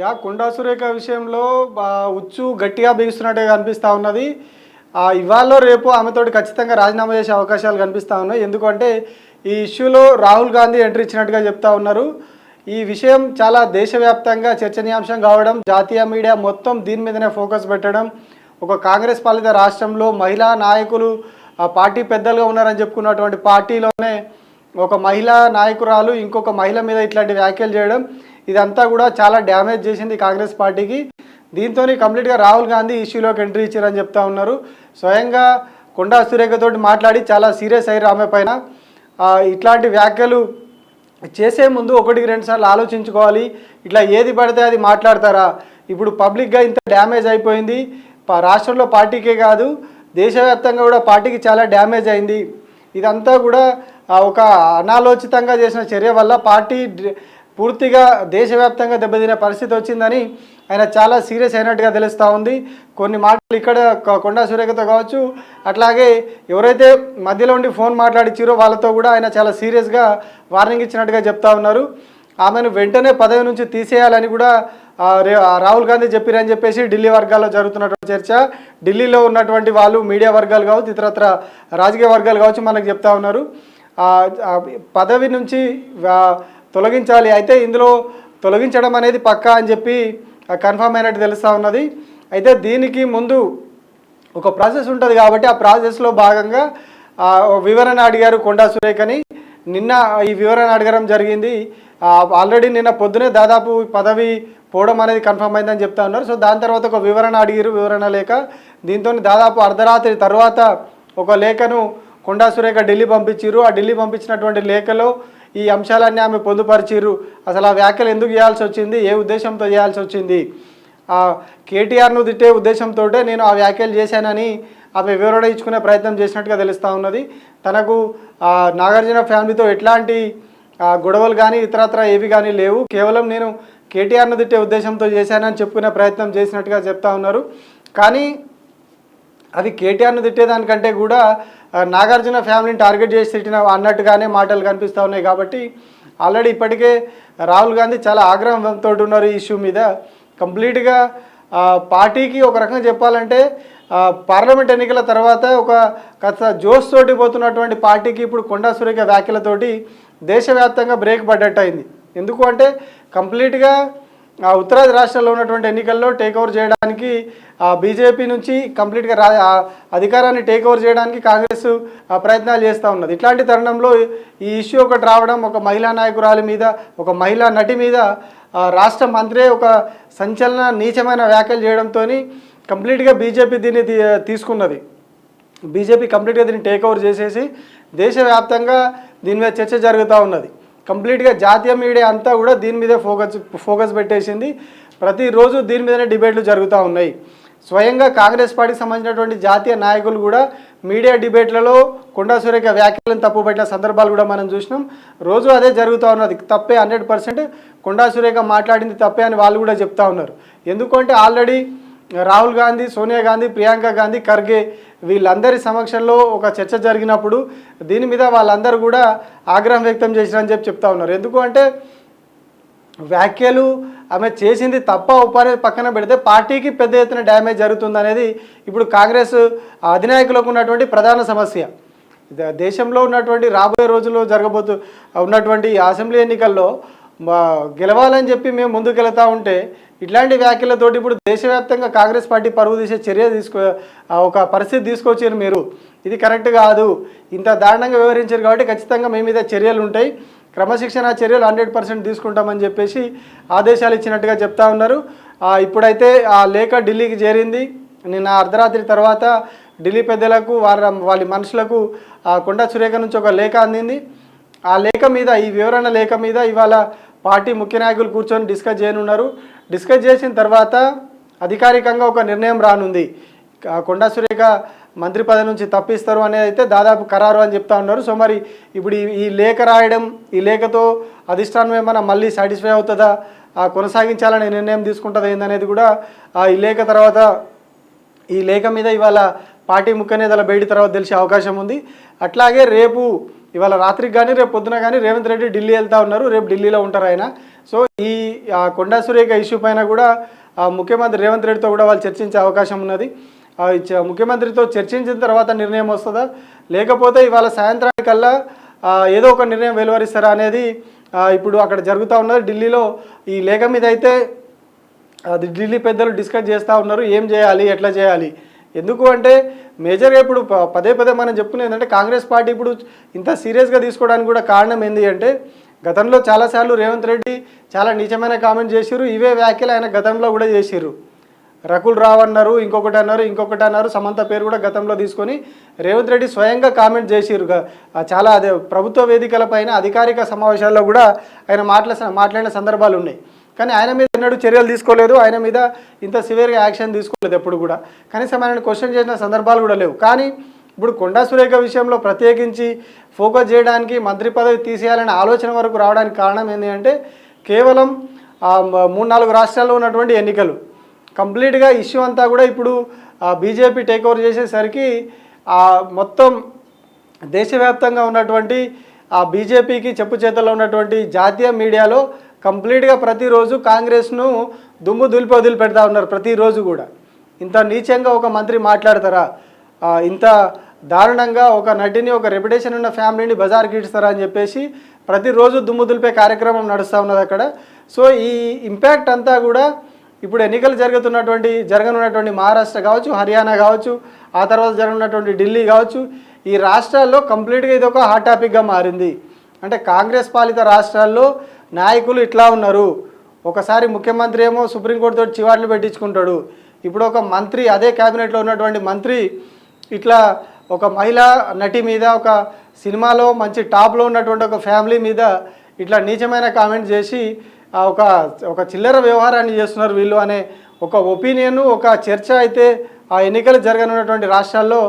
Yeah Konda Surekha విషయంలో ఉచ్చు గట్టిగా బిగుస్తున్నట్టుగా కనిపిస్తూ ఉన్నది. ఇవాళ రేపు ఆమెతోటి ఖచ్చితంగా రాజీనామా చేసే అవకాశాలు కనిపిస్తూ ఉన్నాయి. ఎందుకంటే ఈ ఇష్యూలో రాహుల్ గాంధీ ఎంట్రీ ఇచ్చినట్టుగా చెప్తా ఉన్నారు. ఈ విషయం చాలా దేశవ్యాప్తంగా చర్చనీయాంశం కావడం జాతీయ మీడియా మొత్తం దీని మీదనే ఫోకస్ పెట్టడం ఒక కాంగ్రెస్ పాలిత రాష్ట్రంలో మహిళా నాయకులు పార్టీ పెద్దలుగా ఉన్నారని చెప్పుకున్నటువంటి పార్టీలోనే ఒక మహిళా నాయకురాలు ఇంకొక మహిళ మీద ఇట్లాంటి వ్యాఖ్యలు చేయడం ఇదంతా కూడా చాలా డ్యామేజ్ చేసింది కాంగ్రెస్ పార్టీకి. దీంతో కంప్లీట్గా రాహుల్ గాంధీ ఇష్యూలోకి ఎంట్రీ ఇచ్చారని చెప్తా ఉన్నారు. స్వయంగా కొండా సురేఖతోటి మాట్లాడి చాలా సీరియస్ అయ్యారు ఆమె పైన. ఇట్లాంటి వ్యాఖ్యలు చేసే ముందు ఒకటికి రెండు సార్లు ఆలోచించుకోవాలి. ఇట్లా ఏది పడితే అది మాట్లాడతారా? ఇప్పుడు పబ్లిక్గా ఇంత డ్యామేజ్ అయిపోయింది. రాష్ట్రంలో పార్టీకే కాదు దేశవ్యాప్తంగా కూడా పార్టీకి చాలా డ్యామేజ్ అయింది. ఇదంతా కూడా ఒక అనాలోచితంగా చేసిన చర్య వల్ల పార్టీ పూర్తిగా దేశవ్యాప్తంగా దెబ్బతినే పరిస్థితి వచ్చిందని ఆయన చాలా సీరియస్ అయినట్టుగా తెలుస్తూ ఉంది. కొన్ని మాటలు ఇక్కడ కొండా సూర్యకతో కావచ్చు అట్లాగే ఎవరైతే మధ్యలో ఉండి ఫోన్ మాట్లాడిచ్చారో వాళ్ళతో కూడా ఆయన చాలా సీరియస్గా వార్నింగ్ ఇచ్చినట్టుగా చెప్తా ఉన్నారు. ఆమెను వెంటనే పదవి నుంచి తీసేయాలని కూడా రాహుల్ గాంధీ చెప్పారని చెప్పేసి ఢిల్లీ వర్గాల్లో జరుగుతున్నటువంటి చర్చ. ఢిల్లీలో ఉన్నటువంటి వాళ్ళు మీడియా వర్గాలు కావచ్చు ఇతరత్ర రాజకీయ వర్గాలు కావచ్చు మనకు చెప్తా ఉన్నారు. పదవి నుంచి తొలగించాలి. అయితే ఇందులో తొలగించడం అనేది పక్కా అని చెప్పి కన్ఫామ్ అయినట్టు తెలుస్తూ ఉన్నది. అయితే దీనికి ముందు ఒక ప్రాసెస్ ఉంటుంది కాబట్టి ఆ ప్రాసెస్లో భాగంగా వివరణ అడిగారు కొండా సురేఖని నిన్న ఈ వివరణ అడగడం జరిగింది. ఆల్రెడీ నిన్న పొద్దునే దాదాపు పదవి పోవడం అనేది కన్ఫర్మ్ అయిందని చెప్తా ఉన్నారు. సో దాని తర్వాత ఒక వివరణ అడిగారు వివరణ లేఖ దీంతో దాదాపు అర్ధరాత్రి తర్వాత ఒక లేఖను కొండా సురేఖ ఢిల్లీ పంపించారు ఆ ఢిల్లీ పంపించినటువంటి లేఖలో ఈ అంశాలన్నీ ఆమె పొందుపరిచిర్రు. అసలు ఆ వ్యాఖ్యలు ఎందుకు చేయాల్సి వచ్చింది? ఏ ఉద్దేశంతో చేయాల్సి వచ్చింది? కేటీఆర్ను తిట్టే ఉద్దేశంతో నేను ఆ వ్యాఖ్యలు చేశానని ఆమె వివరణ ఇచ్చుకునే ప్రయత్నం చేసినట్టుగా తెలుస్తూ ఉన్నది. తనకు నాగార్జున ఫ్యామిలీతో ఎట్లాంటి గొడవలు కానీ ఇతరత్ర ఏవి కానీ లేవు. కేవలం నేను కేటీఆర్ను తిట్టే ఉద్దేశంతో చేశానని చెప్పుకునే ప్రయత్నం చేసినట్టుగా చెప్తా ఉన్నారు. కానీ అది కేటీఆర్ను తిట్టేదానికంటే కూడా నాగార్జున ఫ్యామిలీని టార్గెట్ చేసి తిట్టిన అన్నట్టుగానే మాటలు కనిపిస్తూ ఉన్నాయి కాబట్టి ఆల్రెడీ ఇప్పటికే రాహుల్ గాంధీ చాలా ఆగ్రహంతో ఉన్నారు ఈ ఇష్యూ మీద. కంప్లీట్గా పార్టీకి ఒక రకంగా చెప్పాలంటే పార్లమెంట్ ఎన్నికల తర్వాత ఒక కథ జోష్ తోటి పోతున్నటువంటి పార్టీకి ఇప్పుడు కొండా సురేఖ వ్యాఖ్యలతోటి దేశవ్యాప్తంగా బ్రేక్ పడ్డట్టు అయింది ఎందుకు అంటే కంప్లీట్గా ఉత్తరాది రాష్ట్రాల్లో ఉన్నటువంటి ఎన్నికల్లో టేక్ ఓవర్ చేయడానికి ఆ బీజేపీ నుంచి కంప్లీట్గా రా అధికారాన్ని టేక్ ఓవర్ చేయడానికి కాంగ్రెస్ ప్రయత్నాలు చేస్తూ ఉన్నది. ఇట్లాంటి తరుణంలో ఈ ఇష్యూ ఒకటి రావడం ఒక మహిళా నాయకురాలి మీద ఒక మహిళా నటి మీద ఆ, రాష్ట్ర మంత్రే ఒక సంచలన నీచమైన వ్యాఖ్యలు చేయడంతో కంప్లీట్గా బీజేపీ దీన్ని తీసుకున్నది. బీజేపీ కంప్లీట్గా దీన్ని టేక్ ఓవర్ చేసేసి దేశవ్యాప్తంగా దీని మీద చర్చ జరుగుతూ ఉన్నది. కంప్లీట్గా జాతీయ మీడియా అంతా కూడా దీని మీదే ఫోకస్ ఫోకస్ పెట్టేసింది. ప్రతిరోజు దీని మీదనే డిబేట్లు జరుగుతూ ఉన్నాయి. స్వయంగా కాంగ్రెస్ పార్టీకి సంబంధించినటువంటి జాతీయ నాయకులు కూడా మీడియా డిబేట్లలో కొండా సురేఖ వ్యాఖ్యలను తప్పుపట్టిన సందర్భాలు కూడా మనం చూసినాం. రోజు అదే జరుగుతూ ఉన్నది. తప్పే హండ్రెడ్ పర్సెంట్ కొండా సురేఖ మాట్లాడింది తప్పే అని వాళ్ళు కూడా చెప్తా ఉన్నారు. ఎందుకంటే ఆల్రెడీ రాహుల్ గాంధీ సోనియా గాంధీ ప్రియాంక గాంధీ ఖర్గే వీళ్ళందరి సమక్షంలో ఒక చర్చ జరిగినప్పుడు దీని మీద వాళ్ళందరూ కూడా ఆగ్రహం వ్యక్తం చేసిరని చెప్పి చెప్తా ఉన్నారు. ఎందుకు అంటే వ్యాఖ్యలు ఆమె చేసింది తప్ప ఉపాధి పక్కన పెడితే పార్టీకి పెద్ద ఎత్తున డ్యామేజ్ జరుగుతుంది అనేది ఇప్పుడు కాంగ్రెస్ అధినాయకులకు ఉన్నటువంటి ప్రధాన సమస్య. దేశంలో ఉన్నటువంటి రాబోయే రోజుల్లో జరగబోతు ఉన్నటువంటి ఈ అసెంబ్లీ ఎన్నికల్లో గెలవాలని చెప్పి మేము ముందుకు వెళతా ఉంటే ఇట్లాంటి వ్యాఖ్యలతోటి ఇప్పుడు దేశవ్యాప్తంగా కాంగ్రెస్ పార్టీ పరువు తీసే చర్య తీసుకో ఒక పరిస్థితి తీసుకొచ్చారు మీరు. ఇది కరెక్ట్ కాదు. ఇంత దారుణంగా వివరించారు కాబట్టి ఖచ్చితంగా మీ మీద చర్యలు ఉంటాయి. క్రమశిక్షణ చర్యలు హండ్రెడ్ పర్సెంట్ తీసుకుంటామని చెప్పేసి ఆదేశాలు ఇచ్చినట్టుగా చెప్తా ఉన్నారు. ఇప్పుడైతే ఆ లేఖ ఢిల్లీకి చేరింది. నిన్న అర్ధరాత్రి తర్వాత ఢిల్లీ పెద్దలకు వారి వాళ్ళ మనుషులకు ఆ కొండ సురేఖ నుంచి ఒక లేఖ అందింది. ఆ లేఖ మీద ఈ వివరణ లేఖ మీద ఇవాళ పార్టీ ముఖ్య నాయకులు కూర్చొని డిస్కస్ చేయనున్నారు. డిస్కస్ చేసిన తర్వాత అధికారికంగా ఒక నిర్ణయం రానుంది. కొండా సురేఖ మంత్రి పదవి నుంచి తప్పిస్తారు అనేది అయితే దాదాపు ఖరారు అని చెప్తా ఉన్నారు. సో మరి ఇప్పుడు ఈ- లేఖ రాయడం ఈ లేఖతో అధిష్టానం ఏమైనా మళ్ళీ సాటిస్ఫై అవుతుందా? కొనసాగించాలనే నిర్ణయం తీసుకుంటుందా ఏందనేది కూడా ఆ ఈ లేఖ తర్వాత ఈ లేఖ మీద ఇవాళ పార్టీ ముఖ్య నేతల భేటీ తర్వాత తెలిసే అవకాశం ఉంది. అట్లాగే రేపు ఇవాళ రాత్రికి కానీ రేపు పొద్దున కానీ రేవంత్ రెడ్డి ఢిల్లీ వెళ్తా ఉన్నారు. రేపు ఢిల్లీలో ఉంటారు ఆయన. సో ఈ కొండా సురేఖ ఇష్యూ పైన కూడా ముఖ్యమంత్రి రేవంత్ రెడ్డితో కూడా వాళ్ళు చర్చించే అవకాశం ఉన్నది. ముఖ్యమంత్రితో చర్చించిన తర్వాత నిర్ణయం వస్తుందా? లేకపోతే ఇవాళ సాయంత్రానికల్లా ఏదో ఒక నిర్ణయం వెలువరిస్తారా అనేది ఇప్పుడు అక్కడ జరుగుతూ ఉన్నది. ఢిల్లీలో ఈ లేఖ మీద అయితే అది ఢిల్లీ పెద్దలు డిస్కస్ చేస్తూ ఉన్నారు. ఏం చేయాలి? ఎట్లా చేయాలి? ఎందుకు అంటే మేజర్గా ఇప్పుడు పదే పదే మనం చెప్పుకునేది అంటే కాంగ్రెస్ పార్టీ ఇప్పుడు ఇంత సీరియస్గా తీసుకోవడానికి కూడా కారణం ఏంటి అంటే గతంలో చాలాసార్లు రేవంత్ రెడ్డి చాలా నీచమైన కామెంట్ చేసిర్రు ఇవే వ్యాఖ్యలు ఆయన గతంలో కూడా చేసిర్రు. రకుల్ రావ్ అన్నారు ఇంకొకటి అన్నారు ఇంకొకటి అన్నారు సమంత పేరు కూడా గతంలో తీసుకొని రేవంత్ రెడ్డి స్వయంగా కామెంట్ చేసిర్రు. చాలా అదే ప్రభుత్వ వేదికల పైన అధికారిక సమావేశాల్లో కూడా ఆయన మాట్లా మాట్లాడిన సందర్భాలు ఉన్నాయి. కానీ ఆయన మీద ఎన్నడూ చర్యలు తీసుకోలేదు ఆయన మీద ఇంత సివియర్గా యాక్షన్ తీసుకోలేదు ఎప్పుడు కూడా. కనీసం ఆయన క్వశ్చన్ చేసిన సందర్భాలు కూడా లేవు. కానీ ఇప్పుడు కొండా సురేఖ విషయంలో ప్రత్యేకించి ఫోకస్ చేయడానికి మంత్రి పదవి తీసేయాలనే ఆలోచన వరకు రావడానికి కారణం ఏంటి అంటే కేవలం మూడు నాలుగు రాష్ట్రాల్లో ఉన్నటువంటి ఎన్నికలు. కంప్లీట్గా ఇష్యూ అంతా కూడా ఇప్పుడు బీజేపీ టేక్ ఓవర్ చేసేసరికి మొత్తం దేశవ్యాప్తంగా ఉన్నటువంటి ఆ బీజేపీకి చెప్పు చేతల్లో ఉన్నటువంటి జాతీయ మీడియాలో కంప్లీట్గా ప్రతిరోజు కాంగ్రెస్ను దుమ్ము దులిపి వదిలిపెడతా ఉన్నారు ప్రతిరోజు కూడా. ఇంత నీచంగా ఒక మంత్రి మాట్లాడతారా? ఇంత దారుణంగా ఒక నటిని ఒక రెప్యుటేషన్ ఉన్న ఫ్యామిలీని బజార్కి ఇస్తారా అని చెప్పేసి ప్రతిరోజు దుమ్ము దులిపే కార్యక్రమం నడుస్తూ ఉన్నది అక్కడ. సో ఈ ఇంపాక్ట్ అంతా కూడా ఇప్పుడు ఎన్నికలు జరుగుతున్నటువంటి జరగనున్నటువంటి మహారాష్ట్ర కావచ్చు హర్యానా కావచ్చు ఆ తర్వాత జరగనున్నటువంటి ఢిల్లీ కావచ్చు ఈ రాష్ట్రాల్లో కంప్లీట్గా ఇది ఒక హాట్ టాపిక్గా మారింది. అంటే కాంగ్రెస్ పాలిత రాష్ట్రాల్లో నాయకులు ఇట్లా ఉన్నారు. ఒకసారి ముఖ్యమంత్రి ఏమో సుప్రీంకోర్టుతో చివాట్లు పెట్టించుకుంటాడు. ఇప్పుడు ఒక మంత్రి అదే క్యాబినెట్లో ఉన్నటువంటి మంత్రి ఇట్లా ఒక మహిళ నటి మీద ఒక సినిమాలో మంచి టాప్లో ఉన్నటువంటి ఒక ఫ్యామిలీ మీద ఇట్లా నీచమైన కామెంట్ చేసి ఒక ఒక చిల్లర వ్యవహారాన్ని చేస్తున్నారు వీళ్ళు అనే ఒక ఒపీనియన్ ఒక చర్చ అయితే ఆ ఎన్నికలు జరగనున్నటువంటి రాష్ట్రాల్లో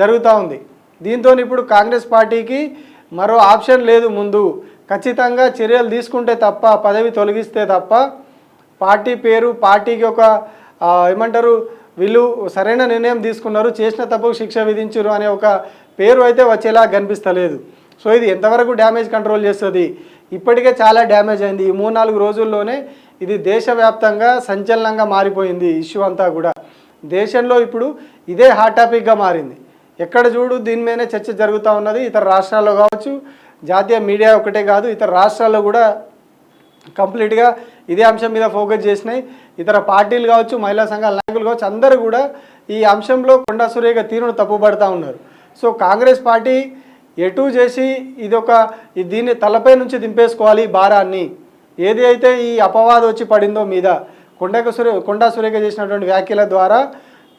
జరుగుతూ ఉంది. దీంతో ఇప్పుడు కాంగ్రెస్ పార్టీకి మరో ఆప్షన్ లేదు ముందు. ఖచ్చితంగా చర్యలు తీసుకుంటే తప్ప పదవి తొలగిస్తే తప్ప పార్టీ పేరు పార్టీకి ఒక ఏమంటారు వీళ్ళు సరైన నిర్ణయం తీసుకున్నారు చేసిన తప్పుకు శిక్ష విధించరు అనే ఒక పేరు అయితే వచ్చేలా కనిపిస్తలేదు. సో ఇది ఎంతవరకు డ్యామేజ్ కంట్రోల్ చేస్తుంది? ఇప్పటికే చాలా డ్యామేజ్ అయింది. ఈ మూడు నాలుగు రోజుల్లోనే ఇది దేశవ్యాప్తంగా సంచలనంగా మారిపోయింది ఇష్యూ అంతా కూడా. దేశంలో ఇప్పుడు ఇదే హాట్ టాపిక్గా మారింది. ఎక్కడ చూడు దీని మీదనే చర్చ జరుగుతూ ఉన్నది. ఇతర రాష్ట్రాల్లో కావచ్చు జాతీయ మీడియా ఒకటే కాదు ఇతర రాష్ట్రాల్లో కూడా కంప్లీట్గా ఇదే అంశం మీద ఫోకస్ చేసినాయి. ఇతర పార్టీలు కావచ్చు మహిళా సంఘాల నాయకులు కావచ్చు అందరూ కూడా ఈ అంశంలో కొండా సురేఖ తీరును తప్పుపడతా ఉన్నారు. సో కాంగ్రెస్ పార్టీ ఎటు చేసి ఇది ఒక దీన్ని తలపై నుంచి దింపేసుకోవాలి భారాన్ని? ఏది అయితే ఈ అపవాదం వచ్చి పడిందో మీద కొండక సురే కొండా సురేఖ చేసినటువంటి వ్యాఖ్యల ద్వారా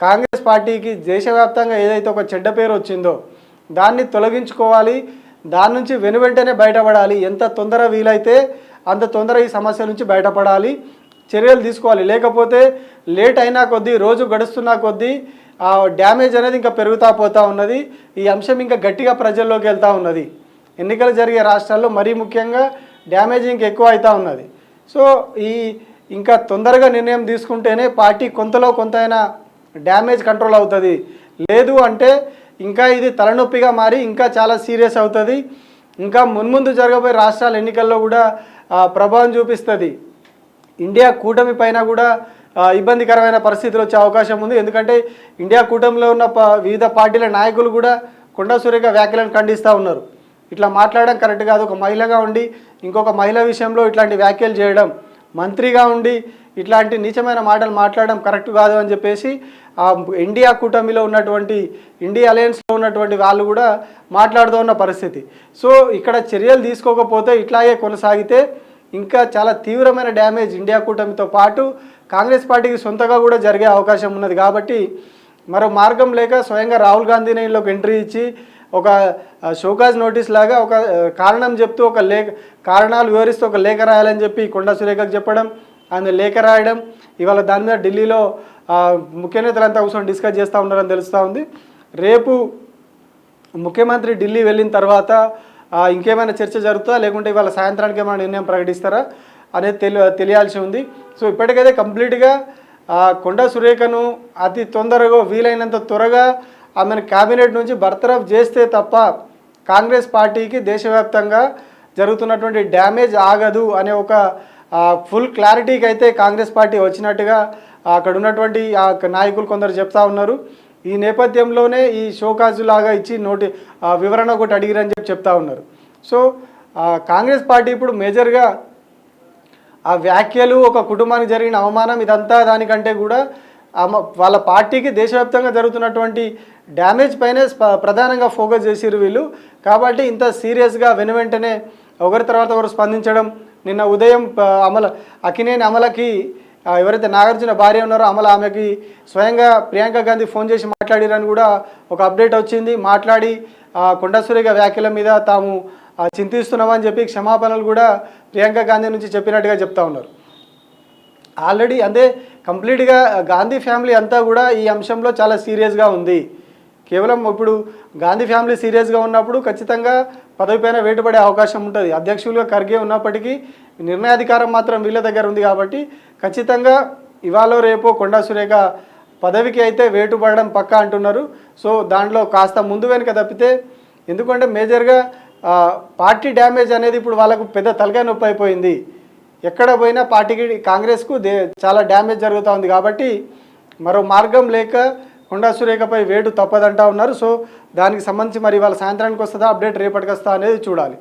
కాంగ్రెస్ పార్టీకి దేశవ్యాప్తంగా ఏదైతే ఒక చెడ్డ పేరు వచ్చిందో దాన్ని తొలగించుకోవాలి. దాని నుంచి వెనువెంటనే బయటపడాలి. ఎంత తొందర వీలైతే అంత తొందర ఈ సమస్య నుంచి బయటపడాలి. చర్యలు తీసుకోవాలి. లేకపోతే లేట్ అయినా కొద్దీ రోజు గడుస్తున్న కొద్దీ ఆ డ్యామేజ్ అనేది ఇంకా పెరుగుతా పోతూ ఉన్నది. ఈ అంశం ఇంకా గట్టిగా ప్రజల్లోకి వెళ్తూ ఉన్నది. ఎన్నికలు జరిగే రాష్ట్రాల్లో మరీ ముఖ్యంగా డ్యామేజ్ ఇంకా ఎక్కువ అవుతూ ఉన్నది. సో ఈ ఇంకా తొందరగా నిర్ణయం తీసుకుంటేనే పార్టీ కొంతలో కొంతైనా డ్యామేజ్ కంట్రోల్ అవుతుంది. లేదు అంటే ఇంకా ఇది తలనొప్పిగా మారి ఇంకా చాలా సీరియస్ అవుతుంది. ఇంకా మున్ముందు జరగబోయే రాష్ట్రాల ఎన్నికల్లో కూడా ప్రభావం చూపిస్తుంది. ఇండియా కూటమి పైన కూడా ఇబ్బందికరమైన పరిస్థితులు వచ్చే అవకాశం ఉంది. ఎందుకంటే ఇండియా కూటమిలో ఉన్న వివిధ పార్టీల నాయకులు కూడా కొండా సురేఖ వ్యాఖ్యలను ఖండిస్తూ ఉన్నారు. ఇట్లా మాట్లాడడం కరెక్ట్ కాదు. ఒక మహిళగా ఉండి ఇంకొక మహిళ విషయంలో ఇట్లాంటి వ్యాఖ్యలు చేయడం మంత్రిగా ఉండి ఇట్లాంటి నీచమైన మాటలు మాట్లాడడం కరెక్ట్ కాదు అని చెప్పేసి ఆ ఇండియా కూటమిలో ఉన్నటువంటి ఇండియా అలయన్స్లో ఉన్నటువంటి వాళ్ళు కూడా మాట్లాడుతూ ఉన్న పరిస్థితి. సో ఇక్కడ చర్యలు తీసుకోకపోతే ఇట్లాగే కొనసాగితే ఇంకా చాలా తీవ్రమైన డ్యామేజ్ ఇండియా కూటమితో పాటు కాంగ్రెస్ పార్టీకి సొంతగా కూడా జరిగే అవకాశం ఉన్నది. కాబట్టి మరో మార్గం లేక స్వయంగా రాహుల్ గాంధీ ఇంట్లోకి ఎంట్రీ ఇచ్చి ఒక షోకాజ్ నోటీస్ లాగా ఒక కారణం చెప్తూ ఒక లేఖ కారణాలు వివరిస్తూ ఒక లేఖ రాయాలని చెప్పి కొండా సురేఖకు చెప్పడం ఆయన లేఖ రాయడం ఇవాళ దాని మీద ఢిల్లీలో ముఖ్య నేతలంతా కూర్చొని డిస్కస్ చేస్తూ ఉన్నారని తెలుస్తూ ఉంది. రేపు ముఖ్యమంత్రి ఢిల్లీ వెళ్ళిన తర్వాత ఇంకేమైనా చర్చ జరుగుతుందా? లేకుంటే ఇవాళ సాయంత్రానికి ఏమైనా నిర్ణయం ప్రకటిస్తారా? అనేది తెలి తెలియాల్సి ఉంది. సో ఇప్పటికైతే కంప్లీట్గా కొండ కొండా సురేఖను అతి తొందరగా వీలైనంత త్వరగా ఆమెను క్యాబినెట్ నుంచి బర్తరఫ్ చేస్తే తప్ప కాంగ్రెస్ పార్టీకి దేశవ్యాప్తంగా జరుగుతున్నటువంటి డ్యామేజ్ ఆగదు అనే ఒక ఫుల్ క్లారిటీకి అయితే కాంగ్రెస్ పార్టీ వచ్చినట్టుగా అక్కడ ఉన్నటువంటి ఆ నాయకులు కొందరు చెప్తా ఉన్నారు. ఈ నేపథ్యంలోనే ఈ షోకాజు లాగా ఇచ్చి నోటి వివరణ ఒకటి అడిగిరని చెప్పి చెప్తా ఉన్నారు. సో కాంగ్రెస్ పార్టీ ఇప్పుడు మేజర్గా ఆ వ్యాఖ్యలు ఒక కుటుంబానికి జరిగిన అవమానం ఇదంతా దానికంటే కూడా అమ వాళ్ళ పార్టీకి దేశవ్యాప్తంగా జరుగుతున్నటువంటి డ్యామేజ్ పైనే స్ప- ప్రధానంగా ఫోకస్ చేసిరు వీళ్ళు. కాబట్టి ఇంత సీరియస్గా వెను వెంటనే ఒకరి తర్వాత ఒకరు స్పందించడం నిన్న ఉదయం అమల అకినేని అమలకి ఎవరైతే నాగార్జున భార్య ఉన్నారో అమల ఆమెకి స్వయంగా ప్రియాంక గాంధీ ఫోన్ చేసి మాట్లాడిరని కూడా ఒక అప్డేట్ వచ్చింది. మాట్లాడి ఆ, వ్యాఖ్యల మీద తాము చింతిస్తున్నామని చెప్పి క్షమాపణలు కూడా ప్రియాంక గాంధీ నుంచి చెప్పినట్టుగా చెప్తా ఉన్నారు. ఆల్రెడీ అదే కంప్లీట్గా గాంధీ ఫ్యామిలీ అంతా కూడా ఈ అంశంలో చాలా సీరియస్గా ఉంది. కేవలం ఇప్పుడు గాంధీ ఫ్యామిలీ సీరియస్గా ఉన్నప్పుడు ఖచ్చితంగా పదవి పైన వేటుపడే అవకాశం ఉంటుంది. అధ్యక్షులుగా ఖర్గే ఉన్నప్పటికీ నిర్ణయాధికారం మాత్రం వీళ్ళ దగ్గర ఉంది కాబట్టి ఖచ్చితంగా ఇవాళ రేపో కొండా సురేఖ పదవికి అయితే వేటు పడడం పక్కా అంటున్నారు. సో దాంట్లో కాస్త ముందు వెనుక తప్పితే ఎందుకంటే మేజర్గా పార్టీ డ్యామేజ్ అనేది ఇప్పుడు వాళ్ళకు పెద్ద తలకాయ నొప్పి అయిపోయింది. ఎక్కడ పోయినా పార్టీకి కాంగ్రెస్కు దే చాలా డ్యామేజ్ జరుగుతూ ఉంది కాబట్టి మరో మార్గం లేక కొండా సురేఖపై వేటు తప్పదంటా ఉన్నారు. సో దానికి సంబంధించి మరి వాళ్ళ సాయంత్రానికి వస్తుందా? అప్డేట్ రేపటికి వస్తా అనేది చూడాలి.